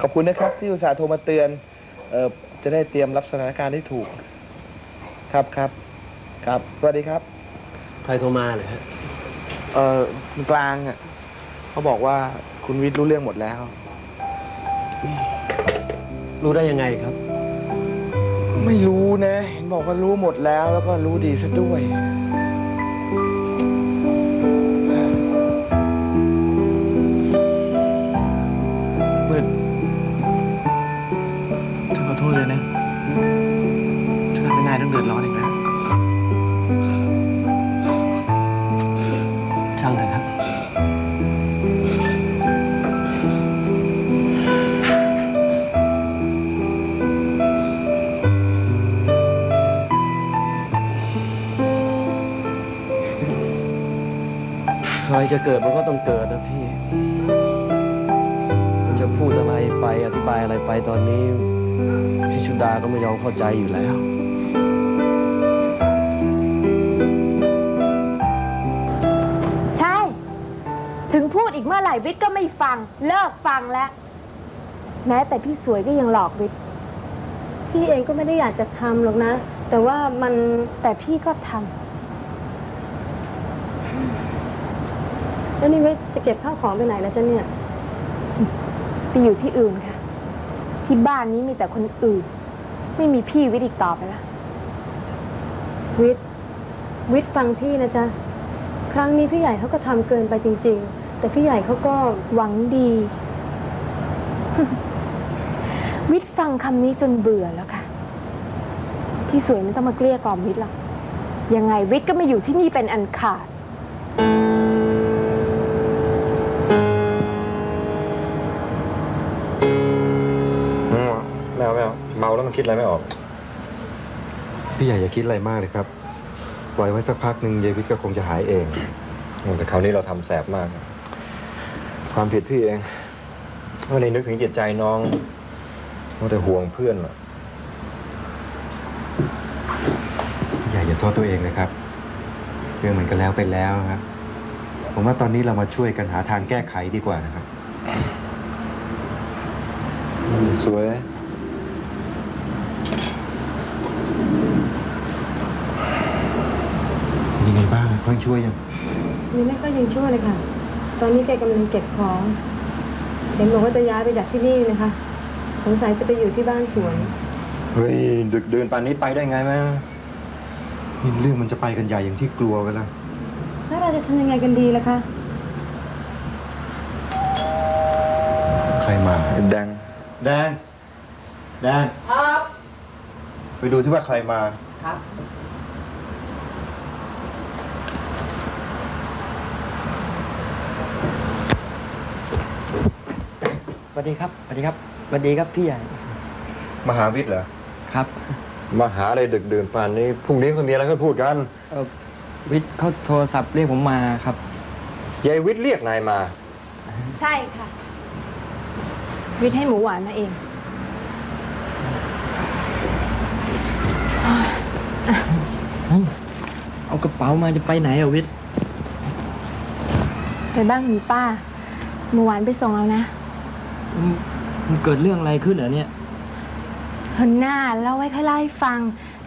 ขอบคุณนะครับ ที่อุตส่าห์โทรมาเตือนเออจะได้เตรียมรับสถานการณ์ที่ถูก ครับครับครับสวัสดีครับ ใครโทรมาเหรอฮะเออกลางอะเขาบอกว่าคุณวิทย์รู้เรื่องหมดแล้ว รู้ได้ยังไงครับ ไม่รู้นะ เห็นบอกว่ารู้หมดแล้วแล้วก็รู้ดีซะด้วย ฉันทำให้นายต้องเดือดร้อนอีกแล้วช่างเถอะครับ ใครจะเกิดมันก็ต้องเกิดนะพี่ จะพูดอะไรไปอธิบายอะไรไปตอนนี้ พี่ชุดาก็ไม่ยอมเข้าใจอยู่แล้ว ใช่ ถึงพูดอีกเมื่อไหร่วิทย์ก็ไม่ฟัง เลิกฟังแล้ว แม้แต่พี่สวยก็ยังหลอกวิทย์พี่เองก็ไม่ได้อยากจะทำหรอกนะ แต่ว่ามันแต่พี่ก็ทำแล้วนี่ไว้จะเก็บข้าวของไปไหนแล้วจ๊ะเนี่ย ไปอยู่ที่อื่นค่ะ ที่บ้านนี้มีแต่คนอื่น ไม่มีพี่วิทย์อีกต่อไปแล้ว วิทย์วิทย์ฟังพี่นะจ๊ะ ครั้งนี้พี่ใหญ่เขาก็ทำเกินไปจริง ๆ แต่พี่ใหญ่เขาก็หวังดี วิทย์ฟังคำนี้จนเบื่อแล้วค่ะ พี่สวยไม่ต้องมาเกลี้ยกล่อมวิทย์หรอกยังไงวิทย์ก็ไม่อยู่ที่นี่เป็นอันขาด อืมไม่เอาไม่เอาเมาแล้วมันคิดอะไรไม่ออก พี่ใหญ่อย่าคิดอะไรมากเลยครับ ปล่อยไว้สักพักหนึ่งเยวิทก็คงจะหายเอง แต่คราวนี้เราทำแสบมาก ความผิดพี่เองไม่ได้นึกถึงจิตใจน้องว่าแต่ห่วงเพื่อนอะพี่ใหญ่อย่าโทษตัวเองเลยครับ เรื่องมันก็แล้วไปแล้วครับ ผมว่าตอนนี้เรามาช่วยกันหาทางแก้ไขดีกว่านะครับ สวย ยังไงบ้างเพิ่งช่วยยังนี่แม่ก็ยังช่วยเลยค่ะ ตอนนี้แกกำลังเก็บของเห็นบอกว่าจะย้ายไปจากที่นี่นะคะ สงสัยจะไปอยู่ที่บ้านสวน เฮ้ยดึกเดินป่านนี้ไปได้ไงแม่นี่เรื่องมันจะไปกันใหญ่อย่างที่กลัวไปแล้วแล้วเราจะทำยังไงกันดีล่ะคะ ใครมา แดง แดนแดนครับ ไปดูซิว่าใครมาสวัส ดีครับสวัสดีครับสวัสดีครับพี่ใหญ่มหาวิทย์เหรอครับมาหาอะไรดึกเดินป่านนี้พรุ่งนี้เขามีอะไรก็พูดกันเอ่อวิทย์เขาโทรศัพท์เรียกผมมาครับ ยายวิทย์เรียกนายมา ใช่ค่ะ วิทย์ให้หมูหวานมาเองเอากระเป๋ามาจะไปไหนอะวิทย์ไปบ้านคุณป้า หมูหวานไปส่งแล้วนะ มันมันเกิดเรื่องอะไรขึ้นเหรอเนี่ยเฮนหน้าเล่าไว้ค่อยเล่าให้ฟัง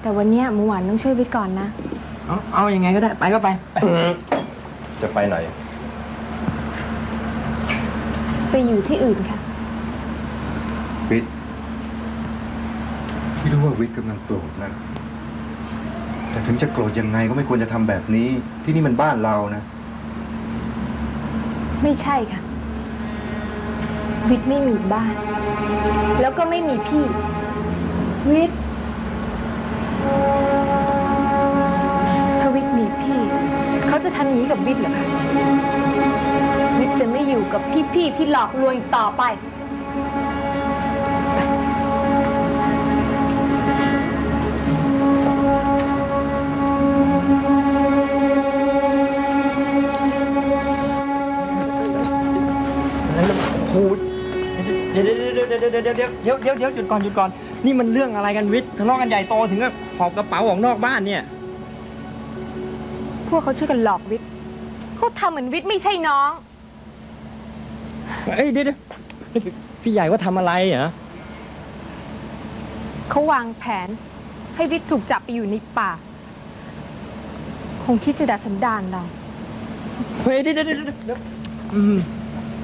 แต่วันเนี้ยหมูหวานต้องช่วยวิทย์ก่อนนะ เอาเอายังไงก็ได้ไปก็ไปไปจะไปไหน ไปอยู่ที่อื่นค่ะ วิทย์พี่รู้ว่าวิทย์กำลังโกรธนะ แต่ถึงจะโกรธยังไงก็ไม่ควรจะทำแบบนี้ ที่นี่มันบ้านเรานะ ไม่ใช่ค่ะ วิทย์ไม่มีบ้าน แล้วก็ไม่มีพี่ วิทย์ถ้าวิทย์มีพี่ เขาจะทำอย่างนี้กับวิทย์เหรอคะวิทย์จะไม่อยู่กับพี่ๆที่หลอกลวงอีกต่อไปโอ้ ดี๋ยวเดี๋ยวเดี๋ยวเดี๋ยวเดี๋ยวเดี๋ยวเดี๋ยวเดี๋ยวเดี๋ยวหยุดก่อนหยุดก่อนนี่มันเรื่องอะไรกันวิทย์ทะเลาะกันใหญ่โตถึงกับหอบกระเป๋าออกนอกบ้านเนี่ยพวกเขาช่วยกันหลอกวิทย์เขาทำเหมือนวิทย์ไม่ใช่น้อง เอ้ยเดี๋ยวเดี๋ยวพี่ใหญ่ว่าทำอะไรเหรอเขาวางแผน ให้วิทย์ถูกจับไปอยู่ในป่า คงคิดจะดัดสันดานเรา เฮ้ยเดี๋ยวเดี๋ยวเดี๋ยวเดี๋ยวอืม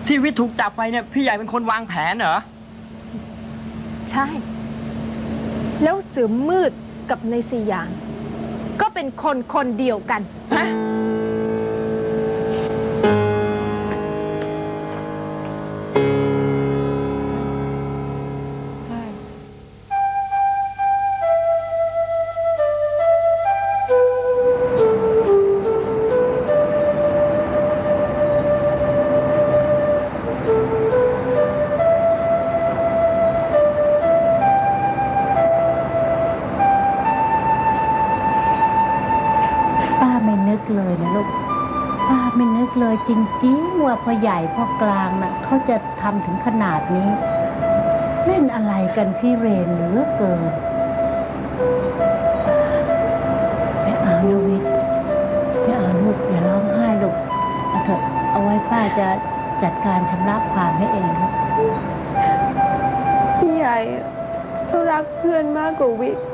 ที่วิทย์ถูกจับไปเนี่ยพี่ใหญ่เป็นคนวางแผนเหรอ ใช่ แล้วเสือมืดกับในสียาง ก็เป็นคนคนเดียวกัน ฮะ ยจริงๆว่าพ่อใหญ่พ่อกลางน่ะเขาจะทำถึงขนาดนี้ เล่นอะไรกันพี่เรนเหลือเกินไม่เอานะวิทย์ไม่เอาลูกอย่าร้องไห้ลูกเอาเถอะเอาไว้ป้าจะจัดการชำระความให้เองลูกพี่ใหญ่เขารักเพื่อนมากกว่าวิทย์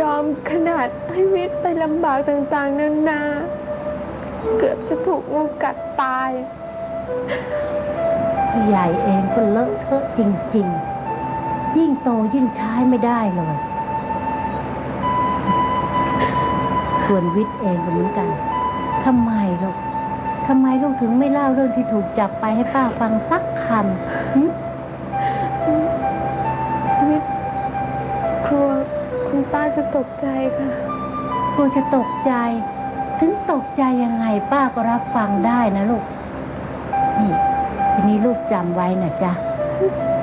ยอมขนาดให้วิทย์ไปลำบากต่างๆนานา เกือบจะถูกงูกัดตาย ผู้ใหญ่เองก็เลอะเทอะจริง ๆ ยิ่งโตยิ่งใช้ไม่ได้เลย ส่วนวิทย์เองก็เหมือนกันทำไมลูกทำไมลูกถึงไม่เล่าเรื่องที่ถูกจับไปให้ป้าฟังสักคำหึวิทย์กลัวคุณป้าจะตกใจค่ะ กลัวจะตกใจ ถึงตกใจยังไงป้าก็รับฟังได้นะลูก นี่ ทีนี้ลูกจำไว้นะจ๊ะ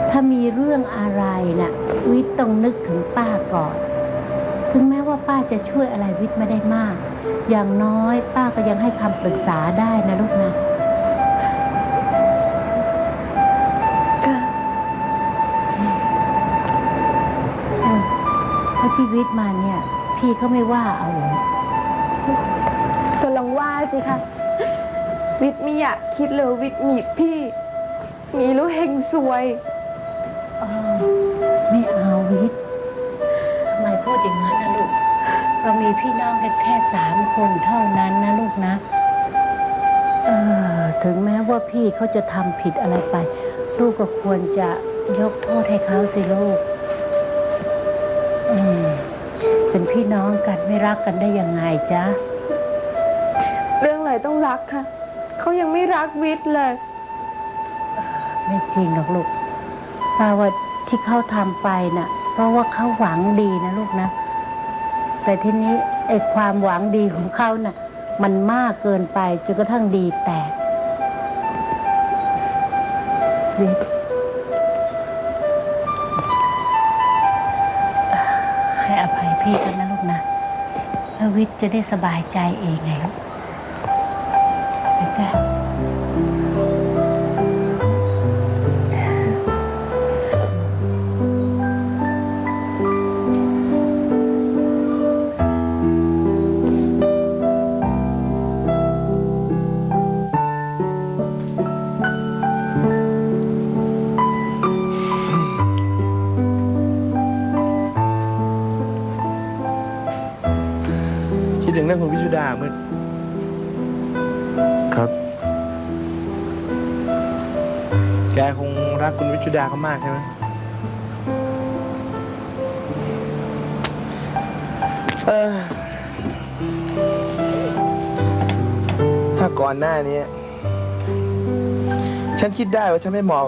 ถ้ามีเรื่องอะไรน่ะ วิทย์ต้องนึกถึงป้าก่อน ถึงแม้ว่าป้าจะช่วยอะไรวิทย์ไม่ได้มาก อย่างน้อยป้าก็ยังให้คำปรึกษาได้นะลูกนะค่ะเออแล้วที่วิทย์มาเนี่ย พี่เขาไม่ว่าเอาเหรอก็ลองว่า สิคะ วิทย์ไม่อยากคิดเลยวิทย์มีพี่ มีรู้เฮงซวยอ้าวไม่เอาวิทย์ทำไมพูดอย่างนั้นนะลูก เรามีพี่น้องกันแค่สามคนเท่านั้นนะลูกนะ เออถึงแม้ว่าพี่เขาจะทำผิดอะไรไป ลูกก็ควรจะยกโทษให้เขาสิลูก อืม เป็นพี่น้องกันไม่รักกันได้ยังไงจ๊ะเรื่องอะไรต้องรักค่ะเขายังไม่รักวิทย์เลย ไม่จริงหรอกลูกป้าว่าที่เขาทำไปน่ะ เพราะว่าเขาหวังดีนะลูกนะ แต่ทีนี้ไอ้ความหวังดีของเขาน่ะ มันมากเกินไปจนกระทั่งดีแตกวิทย์ให้อภัยพี่กันนะลูกนะแล้ววิทย์จะได้สบายใจเองไงลูกนะ จ๊ะคิดถึงเรื่องคุณวิชุดามืด ครับ แกคงรักคุณวิชุดาเขามากใช่ไหมเออถ้าก่อนหน้านี้ ฉันคิดได้ว่าฉันไม่เหมาะ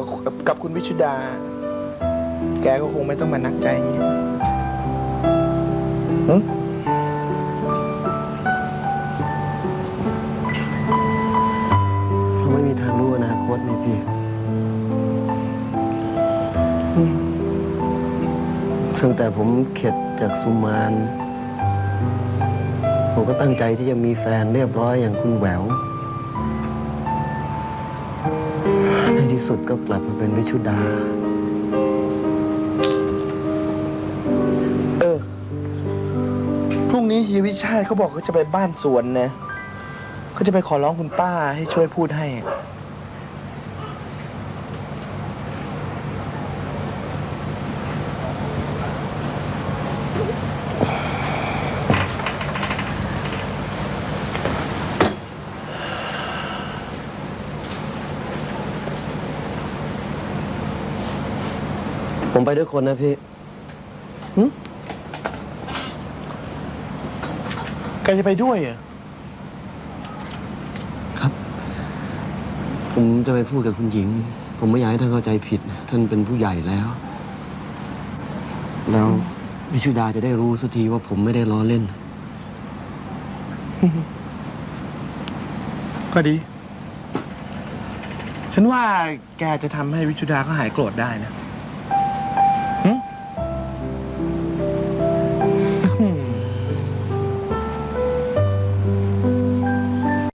กับคุณวิชุดา แกก็คงไม่ต้องมาหนักใจอย่างนี้ ตั้งแต่ผมเข็ดจากสุมาน ผมก็ตั้งใจที่จะมีแฟนเรียบร้อยอย่างคุณแหวว ในที่สุดก็กลับมาเป็นวิชุดา เออ พรุ่งนี้เฮียวิชาติเขาบอกเขาจะไปบ้านสวนนะเขาจะไปขอร้องคุณป้าให้ช่วยพูดให้ ผมไปด้วยคนนะพี่แกจะไปด้วยเหรอะครับ ผมจะไปพูดกับคุณหญิง ผมไม่อยากให้ท่านเข้าใจผิด ท่านเป็นผู้ใหญ่แล้ว แล้ววิชุดาจะได้รู้สักทีว่าผมไม่ได้ล้อเล่น ก็ดี ฉันว่าแกจะทำให้วิชุดาเขาหายโกรธได้นะ